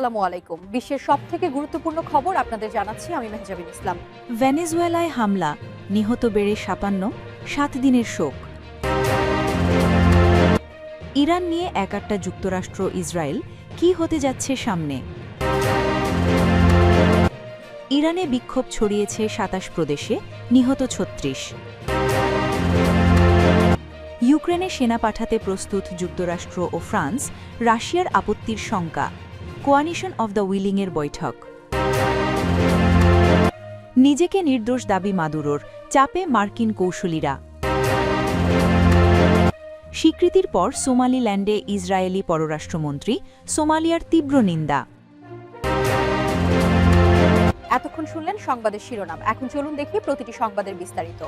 আসসালামু আলাইকুম। বিশ্বের সব থেকে গুরুত্বপূর্ণ খবর আপনাদের জানাচ্ছি আমি মেহজাবিন ইসলাম। ভেনেজুয়েলায় হামলা, নিহত বেড়ে সাতান্ন, সাত দিনের শোক। ইরান নিয়ে একাট্টা যুক্তরাষ্ট্র ইসরায়েল, কি হতে যাচ্ছে সামনে? ইরানে বিক্ষোভ ছড়িয়েছে সাতাশ প্রদেশে, নিহত ছত্রিশ। ইউক্রেনে সেনা পাঠাতে প্রস্তুত যুক্তরাষ্ট্র ও ফ্রান্স, রাশিয়ার আপত্তির শঙ্কা। কোয়ানিশন অব দ্য উইলিংয়ের বৈঠক। নিজেকে নির্দোষ দাবি মাদুরোর চাপে মার্কিন কৌশলীরা। স্বীকৃতির পর সোমালিল্যান্ডে ইসরায়েলি পররাষ্ট্রমন্ত্রী সোমালিয়ার তীব্র নিন্দা। এতক্ষণ শুনলেন সংবাদের শিরোনাম। এখন চলুন দেখি প্রতিটি সংবাদের বিস্তারিত।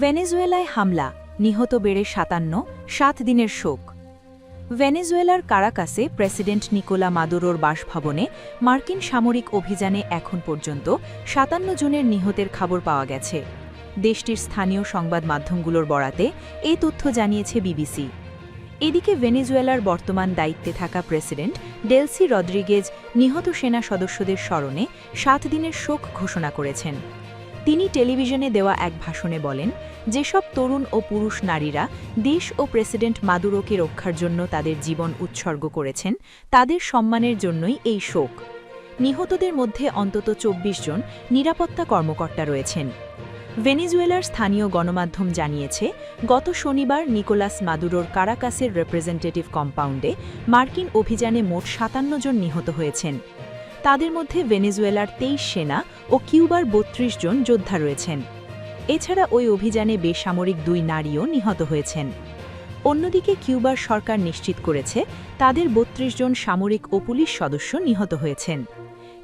ভেনেজুয়েলায় হামলা নিহত বেড়ে সাতান্ন সাত দিনের শোক। ভেনেজুয়েলার কারাকাসে প্রেসিডেন্ট নিকোলা মাদুরোর বাসভবনে মার্কিন সামরিক অভিযানে এখন পর্যন্ত সাতান্ন জনের নিহতের খবর পাওয়া গেছে। দেশটির স্থানীয় সংবাদ মাধ্যমগুলোর বরাতে এ তথ্য জানিয়েছে বিবিসি। এদিকে ভেনেজুয়েলার বর্তমান দায়িত্বে থাকা প্রেসিডেন্ট ডেলসি রদ্রিগেজ নিহত সেনা সদস্যদের স্মরণে সাত দিনের শোক ঘোষণা করেছেন। তিনি টেলিভিশনে দেওয়া এক ভাষণে বলেন, যেসব তরুণ ও পুরুষ নারীরা দেশ ও প্রেসিডেন্ট মাদুরোকে রক্ষার জন্য তাদের জীবন উৎসর্গ করেছেন, তাদের সম্মানের জন্যই এই শোক। নিহতদের মধ্যে অন্তত ২৪ জন নিরাপত্তা কর্মকর্তা রয়েছেন। ভেনিজুয়েলার স্থানীয় গণমাধ্যম জানিয়েছে, গত শনিবার নিকোলাস মাদুরোর কারাকাসের রিপ্রেজেন্টেটিভ কম্পাউন্ডে মার্কিন অভিযানে মোট সাতান্ন জন নিহত হয়েছেন। তাদের মধ্যে ভেনেজুয়েলার তেইশ সেনা ও কিউবার বত্রিশ জন যোদ্ধা রয়েছেন। এছাড়া ওই অভিযানে বেসামরিক দুই নারীও নিহত হয়েছেন। অন্যদিকে কিউবার সরকার নিশ্চিত করেছে, তাদের বত্রিশ জন সামরিক ও পুলিশ সদস্য নিহত হয়েছেন।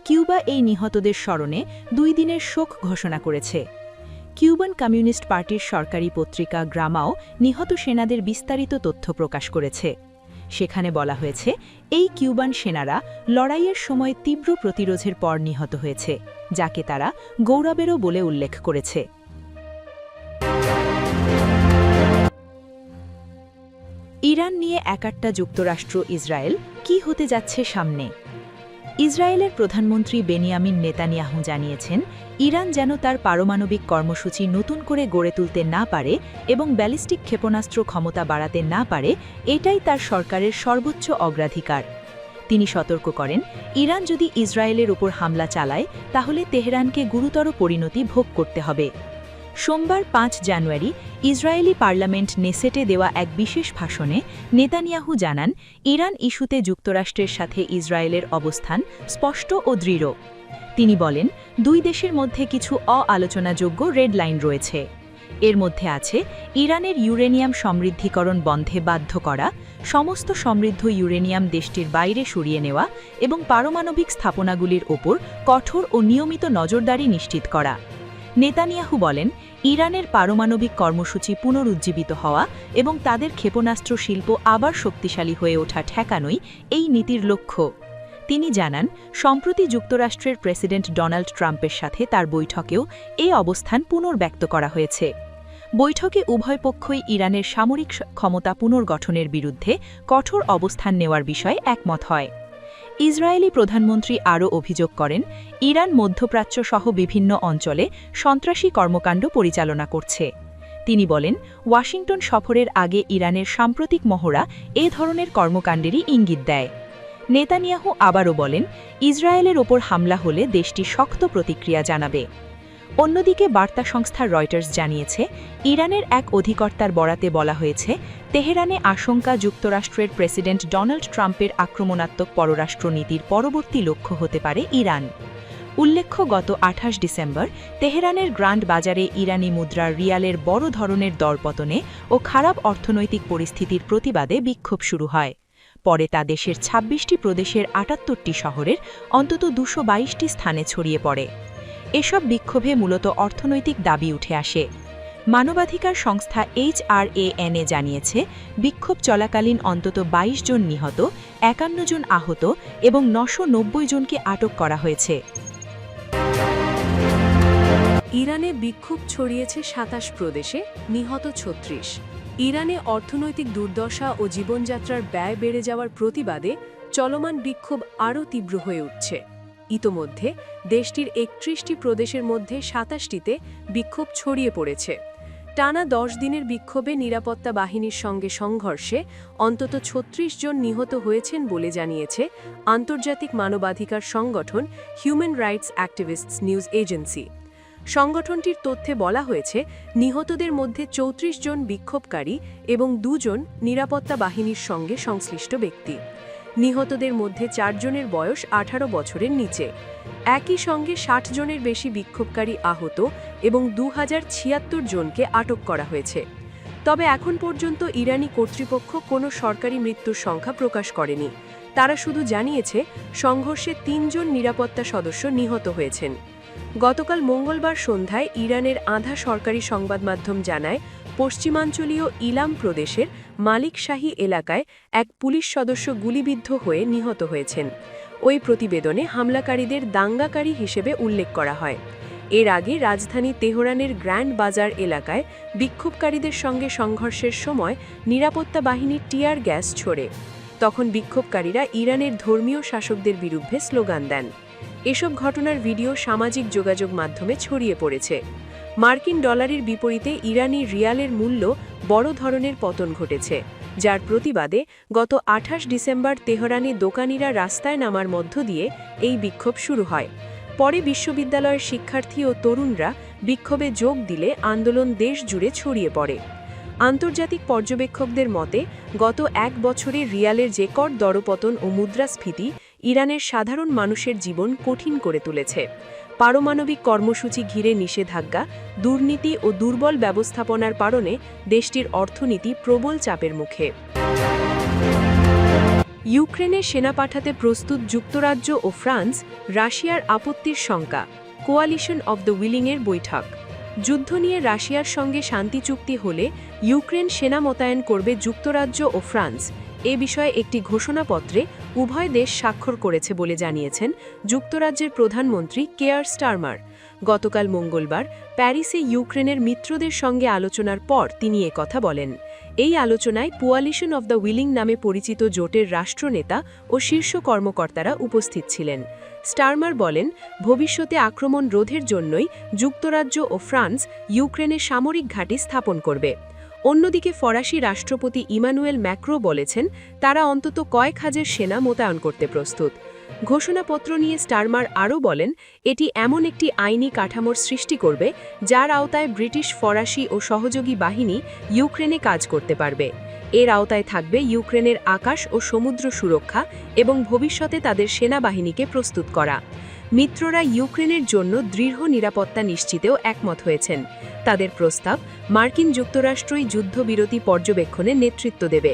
কিউবা এই নিহতদের স্মরণে দুই দিনের শোক ঘোষণা করেছে। কিউবান কমিউনিস্ট পার্টির সরকারি পত্রিকা গ্রামাও নিহত সেনাদের বিস্তারিত তথ্য প্রকাশ করেছে। সেখানে বলা হয়েছে, এই কিউবান সেনারা লড়াইয়ের সময় তীব্র প্রতিরোধের পর নিহত হয়েছে, যাকে তারা গৌরবেরও বলে উল্লেখ করেছে। ইরান নিয়ে একাট্টা যুক্তরাষ্ট্র ইসরায়েল কি হতে যাচ্ছে সামনে? ইসরায়েলের প্রধানমন্ত্রী বেনিয়ামিন নেতানিয়াহু জানিয়েছেন, ইরান যেন তার পারমাণবিক কর্মসূচি নতুন করে গড়ে তুলতে না পারে এবং ব্যালিস্টিক ক্ষেপণাস্ত্র ক্ষমতা বাড়াতে না পারে, এটাই তার সরকারের সর্বোচ্চ অগ্রাধিকার। তিনি সতর্ক করেন, ইরান যদি ইসরায়েলের উপর হামলা চালায়, তাহলে তেহরানকে গুরুতর পরিণতি ভোগ করতে হবে। সোমবার পাঁচ জানুয়ারি ইসরায়েলি পার্লামেন্ট নেসেটে দেওয়া এক বিশেষ ভাষণে নেতানিয়াহু জানান, ইরান ইস্যুতে যুক্তরাষ্ট্রের সাথে ইসরায়েলের অবস্থান স্পষ্ট ও দৃঢ়। তিনি বলেন, দুই দেশের মধ্যে কিছু অআলোচনাযোগ্য রেড লাইন রয়েছে। এর মধ্যে আছে ইরানের ইউরেনিয়াম সমৃদ্ধিকরণ বন্ধে বাধ্য করা, সমস্ত সমৃদ্ধ ইউরেনিয়াম দেশটির বাইরে সরিয়ে নেওয়া এবং পারমাণবিক স্থাপনাগুলির ওপর কঠোর ও নিয়মিত নজরদারি নিশ্চিত করা। নেতানিয়াহু বলেন, ইরানের পারমাণবিক কর্মসূচি পুনরুজ্জীবিত হওয়া এবং তাদের ক্ষেপণাস্ত্র শিল্প আবার শক্তিশালী হয়ে ওঠা ঠেকানোই এই নীতির লক্ষ্য। তিনি জানান, সম্প্রতি যুক্তরাষ্ট্রের প্রেসিডেন্ট ডোনাল্ড ট্রাম্পের সাথে তার বৈঠকেও এই অবস্থান পুনর্ব্যক্ত করা হয়েছে। বৈঠকে উভয় পক্ষই ইরানের সামরিক ক্ষমতা পুনর্গঠনের বিরুদ্ধে কঠোর অবস্থান নেওয়ার বিষয়ে একমত হয়। ইসরায়েলি প্রধানমন্ত্রী আরও অভিযোগ করেন, ইরান মধ্যপ্রাচ্য সহ বিভিন্ন অঞ্চলে সন্ত্রাসী কর্মকাণ্ড পরিচালনা করছে। তিনি বলেন, ওয়াশিংটন সফরের আগে ইরানের সাম্প্রতিক মহড়া এ ধরনের কর্মকাণ্ডেরই ইঙ্গিত দেয়। নেতানিয়াহু আবারও বলেন, ইসরায়েলের ওপর হামলা হলে দেশটি শক্ত প্রতিক্রিয়া জানাবে। অন্যদিকে বার্তা সংস্থা রয়টার্স জানিয়েছে, ইরানের এক অধিকর্তার বরাতে বলা হয়েছে, তেহরানে আশঙ্কা যুক্তরাষ্ট্রের প্রেসিডেন্ট ডোনাল্ড ট্রাম্পের আক্রমণাত্মক পররাষ্ট্রনীতির পরবর্তী লক্ষ্য হতে পারে ইরান। উল্লেখ্য, গত আঠাশ ডিসেম্বর তেহরানের গ্রান্ড বাজারে ইরানি মুদ্রার রিয়ালের বড় ধরনের দরপতনে ও খারাপ অর্থনৈতিক পরিস্থিতির প্রতিবাদে বিক্ষোভ শুরু হয়। পরে তা দেশের ২৬টি প্রদেশের আটাত্তরটি শহরের অন্তত দুশো স্থানে ছড়িয়ে পড়ে। এসব বিক্ষোভে মূলত অর্থনৈতিক দাবি উঠে আসে। মানবাধিকার সংস্থা এইচআরএএনএ জানিয়েছে, বিক্ষোভ চলাকালীন অন্তত ২২ জন নিহত, একান্ন জন আহত এবং নশো জনকে আটক করা হয়েছে। ইরানে বিক্ষোভ ছড়িয়েছে সাতাশ প্রদেশে, নিহত ছত্রিশ। ইরানে অর্থনৈতিক দুর্দশা ও জীবনযাত্রার ব্যয় বেড়ে যাওয়ার প্রতিবাদে চলমান বিক্ষোভ আরও তীব্র হয়ে উঠছে। ইতোমধ্যে দেশটির একত্রিশটি প্রদেশের মধ্যে সাতাশটিতে বিক্ষোভ ছড়িয়ে পড়েছে। টানা দশ দিনের বিক্ষোভে নিরাপত্তা বাহিনীর সঙ্গে সংঘর্ষে অন্তত ছত্রিশ জন নিহত হয়েছেন বলে জানিয়েছে আন্তর্জাতিক মানবাধিকার সংগঠন human rights activists news agency. সংগঠনটির তথ্যে বলা হয়েছে, নিহতদের মধ্যে চৌত্রিশ জন বিক্ষোভকারী এবং দুজন নিরাপত্তা বাহিনীর সঙ্গে সংশ্লিষ্ট ব্যক্তি। নিহতদের মধ্যে চারজনের বয়স আঠারো বছরের নিচে। একই সঙ্গে ষাট জনের বেশি বিক্ষোভকারী আহত এবং দু ছিয়াত্তর জনকে আটক করা হয়েছে। তবে এখন পর্যন্ত ইরানি কর্তৃপক্ষ কোনো সরকারি মৃত্যুর সংখ্যা প্রকাশ করেনি। তারা শুধু জানিয়েছে, সংঘর্ষে তিনজন নিরাপত্তা সদস্য নিহত হয়েছেন। গতকাল মঙ্গলবার সন্ধ্যায় ইরানের আধা সরকারি সংবাদ মাধ্যম জানায়, পশ্চিমাঞ্চলীয় ইলাম প্রদেশের মালিক শাহী এলাকায় এক পুলিশ সদস্য গুলিবিদ্ধ হয়ে নিহত হয়েছেন। ওই প্রতিবেদনে হামলাকারীদের দাঙ্গাকারী হিসেবে উল্লেখ করা হয়। এর আগে রাজধানী তেহরানের গ্র্যান্ড বাজার এলাকায় বিক্ষোভকারীদের সঙ্গে সংঘর্ষের সময় নিরাপত্তা বাহিনীর টিয়ার গ্যাস ছোড়ে। তখন বিক্ষোভকারীরা ইরানের ধর্মীয় শাসকদের বিরুদ্ধে স্লোগান দেন। এসব ঘটনার ভিডিও সামাজিক যোগাযোগ মাধ্যমে ছড়িয়ে পড়েছে। মার্কিন ডলারের বিপরীতে ইরানি রিয়ালের মূল্য বড় ধরনের পতন ঘটেছে, যার প্রতিবাদে গত আঠাশ ডিসেম্বর তেহরানে দোকানিরা রাস্তায় নামার মধ্য দিয়ে এই বিক্ষোভ শুরু হয়। পরে বিশ্ববিদ্যালয়ের শিক্ষার্থী ও তরুণরা বিক্ষোভে যোগ দিলে আন্দোলন দেশ জুড়ে ছড়িয়ে পড়ে। আন্তর্জাতিক পর্যবেক্ষকদের মতে, গত এক বছরে রিয়ালের যে কর দরপতন ও মুদ্রাস্ফীতি ইরানের সাধারণ মানুষের জীবন কঠিন করে তুলেছে। পারমাণবিক কর্মসূচি ঘিরে নিষেধাজ্ঞা, দুর্নীতি ও দুর্বল ব্যবস্থাপনার কারণে দেশটির অর্থনীতি প্রবল চাপের মুখে। ইউক্রেনে সেনা পাঠাতে প্রস্তুত যুক্তরাজ্য ও ফ্রান্স রাশিয়ার আপত্তির শঙ্কা, কোয়ালিশন অব দ্য উইলিংয়ের বৈঠক। যুদ্ধ নিয়ে রাশিয়ার সঙ্গে শান্তি চুক্তি হলে ইউক্রেন সেনা মোতায়েন করবে যুক্তরাজ্য ও ফ্রান্স। এ বিষয়ে একটি ঘোষণাপত্রে উভয় দেশ স্বাক্ষর করেছে বলে জানিয়েছেন যুক্তরাজ্যের প্রধানমন্ত্রী কেয়ার স্টারমার। গতকাল মঙ্গলবার প্যারিসে ইউক্রেনের মিত্রদের সঙ্গে আলোচনার পর তিনি কথা বলেন। এই আলোচনায় কোয়ালিশন অব দ্য উইলিং নামে পরিচিত জোটের রাষ্ট্রনেতা ও শীর্ষ কর্মকর্তারা উপস্থিত ছিলেন। স্টারমার বলেন, ভবিষ্যতে আক্রমণ রোধের জন্যই যুক্তরাজ্য ও ফ্রান্স ইউক্রেনে সামরিক ঘাঁটি স্থাপন করবে। অন্যদিকে ফরাসি রাষ্ট্রপতি ইমানুয়েল ম্যাক্রো বলেছেন, তারা অন্তত কয়েক হাজার সেনা মোতায়েন করতে প্রস্তুত। ঘোষণাপত্র নিয়ে স্টারমার আরও বলেন, এটি এমন একটি আইনি কাঠামোর সৃষ্টি করবে, যার আওতায় ব্রিটিশ ফরাসি ও সহযোগী বাহিনী ইউক্রেনে কাজ করতে পারবে। এর আওতায় থাকবে ইউক্রেনের আকাশ ও সমুদ্র সুরক্ষা এবং ভবিষ্যতে তাদের সেনাবাহিনীকে প্রস্তুত করা। মিত্ররা ইউক্রেনের জন্য দৃঢ় নিরাপত্তা নিশ্চিতেও একমত হয়েছেন। তাদের প্রস্তাব মার্কিন যুক্তরাষ্ট্রই যুদ্ধবিরতি পর্যবেক্ষণে নেতৃত্ব দেবে।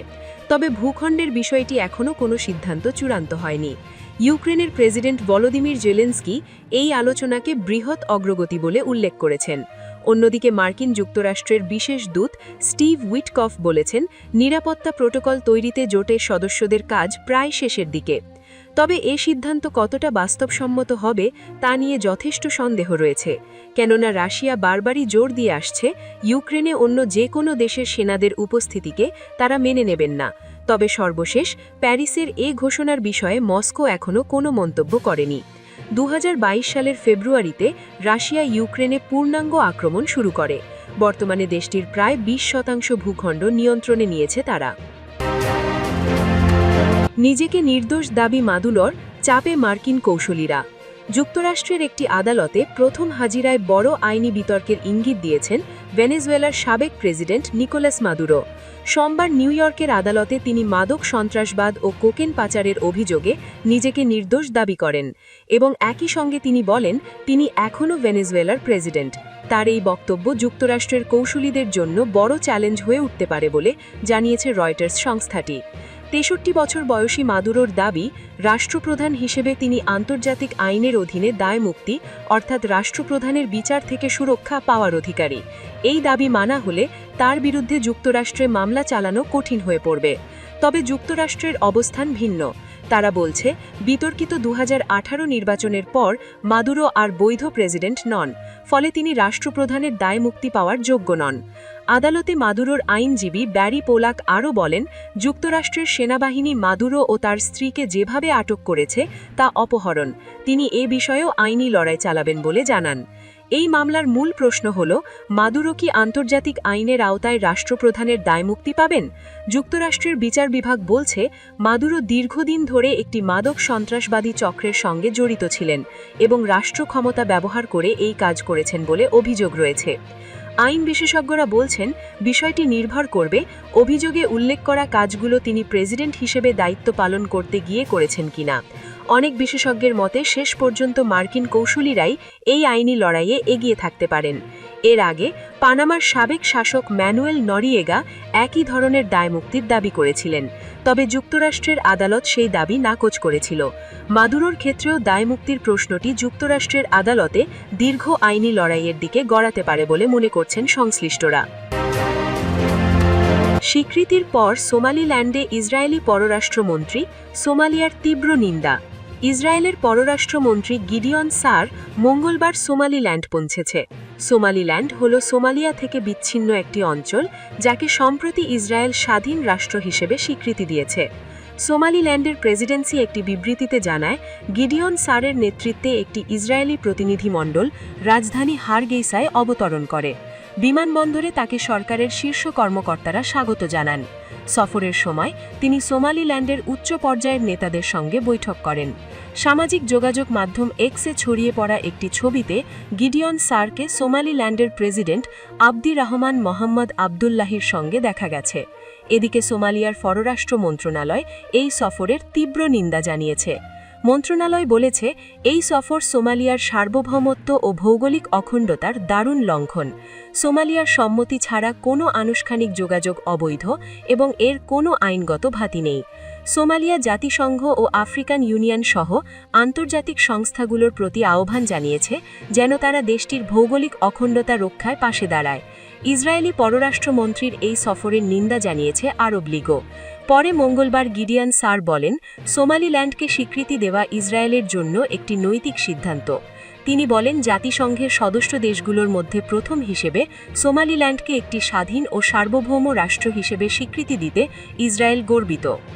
তবে ভূখণ্ডের বিষয়টি এখনও কোনো সিদ্ধান্ত চূড়ান্ত হয়নি। ইউক্রেনের প্রেসিডেন্ট ভলোদিমির জেলেন্সকি এই আলোচনাকে বৃহৎ অগ্রগতি বলে উল্লেখ করেছেন। অন্যদিকে মার্কিন যুক্তরাষ্ট্রের বিশেষ দূত স্টিভ উইটকফ বলেছেন, নিরাপত্তা প্রোটোকল তৈরিতে জোটের সদস্যদের কাজ প্রায় শেষের দিকে। তবে এ সিদ্ধান্ত কতটা বাস্তবসম্মত হবে তা নিয়ে যথেষ্ট সন্দেহ রয়েছে। কেননা রাশিয়া বারবারই জোর দিয়ে আসছে, ইউক্রেনে অন্য যে কোনো দেশের সেনাদের উপস্থিতিকে তারা মেনে নেবেন না। তবে সর্বশেষ, প্যারিসের এ ঘোষণার বিষয়ে মস্কো এখনও কোনো মন্তব্য করেনি। দু হাজার বাইশ সালের ফেব্রুয়ারিতে রাশিয়া ইউক্রেনে পূর্ণাঙ্গ আক্রমণ শুরু করে। বর্তমানে দেশটির প্রায় ২০ শতাংশ ভূখণ্ড নিয়ন্ত্রণে নিয়েছে তারা। নিজেকে নির্দোষ দাবি মাদুলর চাপে মার্কিন কৌশলীরা। যুক্তরাষ্ট্রের একটি আদালতে প্রথম হাজিরায় বড় আইনি বিতর্কের ইঙ্গিত দিয়েছেন ভেনেজুয়েলার সাবেক প্রেসিডেন্ট নিকোলাস মাদুরো। সোমবার নিউ ইয়র্কের আদালতে তিনি মাদক সন্ত্রাসবাদ ও কোকেন পাচারের অভিযোগে নিজেকে নির্দোষ দাবি করেন এবং একই সঙ্গে তিনি বলেন, তিনি এখনও ভেনেজুয়েলার প্রেসিডেন্ট। তার এই বক্তব্য যুক্তরাষ্ট্রের কৌশলীদের জন্য বড় চ্যালেঞ্জ হয়ে উঠতে পারে বলে জানিয়েছে রয়টার্স সংস্থাটি। তেষট্টি বছর বয়সী মাদুরোর দাবি, রাষ্ট্রপ্রধান হিসেবে তিনি আন্তর্জাতিক আইনের অধীনে দায় মুক্তি অর্থাৎ রাষ্ট্রপ্রধানের বিচার থেকে সুরক্ষা পাওয়ার অধিকারী। এই দাবি মানা হলে তার বিরুদ্ধে যুক্তরাষ্ট্রে মামলা চালানো কঠিন হয়ে পড়বে। তবে যুক্তরাষ্ট্রের অবস্থান ভিন্ন। তারা বলছে, বিতর্কিত দু হাজার আঠারো নির্বাচনের পর মাদুরো আর বৈধ প্রেসিডেন্ট নন, ফলে তিনি রাষ্ট্রপ্রধানের দায় মুক্তি পাওয়ার যোগ্য নন। আদালতে মাদুরোর আইনজীবী ব্যারি পোলাক আরও বলেন, যুক্তরাষ্ট্রের সেনাবাহিনী মাদুরো ও তার স্ত্রীকে যেভাবে আটক করেছে তা অপহরণ। তিনি এ বিষয়েও আইনি লড়াই চালাবেন বলে জানান। এই মামলার মূল প্রশ্ন হল, মাদুরো কি আন্তর্জাতিক আইনের আওতায় রাষ্ট্রপ্রধানের দায়মুক্তি পাবেন? যুক্তরাষ্ট্রের বিচার বিভাগ বলছে, মাদুরো দীর্ঘদিন ধরে একটি মাদক সন্ত্রাসবাদী চক্রের সঙ্গে জড়িত ছিলেন এবং রাষ্ট্র ক্ষমতা ব্যবহার করে এই কাজ করেছেন বলে অভিযোগ রয়েছে। আইন বিশেষজ্ঞরা বলছেন, বিষয়টি নির্ভর করবে অভিযোগে উল্লেখ করা কাজগুলো তিনি প্রেসিডেন্ট হিসেবে দায়িত্ব পালন করতে গিয়ে করেছেন কিনা। অনেক বিশেষজ্ঞের মতে শেষ পর্যন্ত মার্কিন কৌশলীরাই এই আইনি লড়াইয়ে এগিয়ে থাকতে পারেন। এর আগে পানামার সাবেক শাসক ম্যানুয়েল নরিয়েগা একই ধরনের দায়মুক্তির দাবি করেছিলেন, তবে যুক্তরাষ্ট্রের আদালত সেই দাবি নাকচ করেছিল। মাদুরোর ক্ষেত্রেও দায়মুক্তির প্রশ্নটি যুক্তরাষ্ট্রের আদালতে দীর্ঘ আইনি লড়াইয়ের দিকে গড়াতে পারে বলে মনে করছেন সংশ্লিষ্টরা। স্বীকৃতির পর সোমালিল্যান্ডে ইসরায়েলি পররাষ্ট্রমন্ত্রী সোমালিয়ার তীব্র নিন্দা। ইসরায়েলের পররাষ্ট্রমন্ত্রী গিডিয়ন সার মঙ্গলবার সোমালিল্যান্ড পৌঁছেছে। সোমালিল্যান্ড হল সোমালিয়া থেকে বিচ্ছিন্ন একটি অঞ্চল, যাকে সম্প্রতি ইসরায়েল স্বাধীন রাষ্ট্র হিসেবে স্বীকৃতি দিয়েছে। সোমালিল্যান্ডের প্রেসিডেন্সি একটি বিবৃতিতে জানায়, গিডিয়ন সারের নেতৃত্বে একটি ইসরায়েলি প্রতিনিধিমণ্ডল রাজধানী হারগেইসায় অবতরণ করে। বিমানবন্দরে তাকে সরকারের শীর্ষ কর্মকর্তারা স্বাগত জানান। সফরের সময় তিনি সোমালিল্যান্ডের উচ্চ পর্যায়ের নেতাদের সঙ্গে বৈঠক করেন। সামাজিক যোগাযোগ মাধ্যম এক্সে ছড়িয়ে পড়া একটি ছবিতে গিডিয়ন সারকে সোমালিল্যান্ডের প্রেসিডেন্ট আব্দি রহমান মোহাম্মদ আবদুল্লাহির সঙ্গে দেখা গেছে। এদিকে সোমালিয়ার পররাষ্ট্র মন্ত্রণালয় এই সফরের তীব্র নিন্দা জানিয়েছে। মন্ত্রণালয় বলেছে, এই সফর সোমালিয়ার সার্বভৌমত্ব ও ভৌগোলিক অখণ্ডতার দারুণ লঙ্ঘন। সোমালিয়ার সম্মতি ছাড়া কোনো আনুষ্ঠানিক যোগাযোগ অবৈধ এবং এর কোনো আইনগত ভাতি নেই। সোমালিয়া জাতিসংঘ ও আফ্রিকান ইউনিয়ন সহ আন্তর্জাতিক সংস্থাগুলোর প্রতি আহ্বান জানিয়েছে যেন তারা দেশটির ভৌগোলিক অখণ্ডতা রক্ষায় পাশে দাঁড়ায়। ইসরায়েলি পররাষ্ট্রমন্ত্রীর এই সফরের নিন্দা জানিয়েছে আরব লীগও পরে মঙ্গলবার গিডিয়ান সার বলেন, সোমালিল্যান্ডকে স্বীকৃতি দেওয়া ইসরায়েলের জন্য একটি নৈতিক সিদ্ধান্ত। তিনি বলেন, জাতিসংঘের সদস্য দেশগুলোর মধ্যে প্রথম হিসেবে সোমালিল্যান্ডকে একটি স্বাধীন ও সার্বভৌম রাষ্ট্র হিসেবে স্বীকৃতি দিতে ইসরায়েল গর্বিত।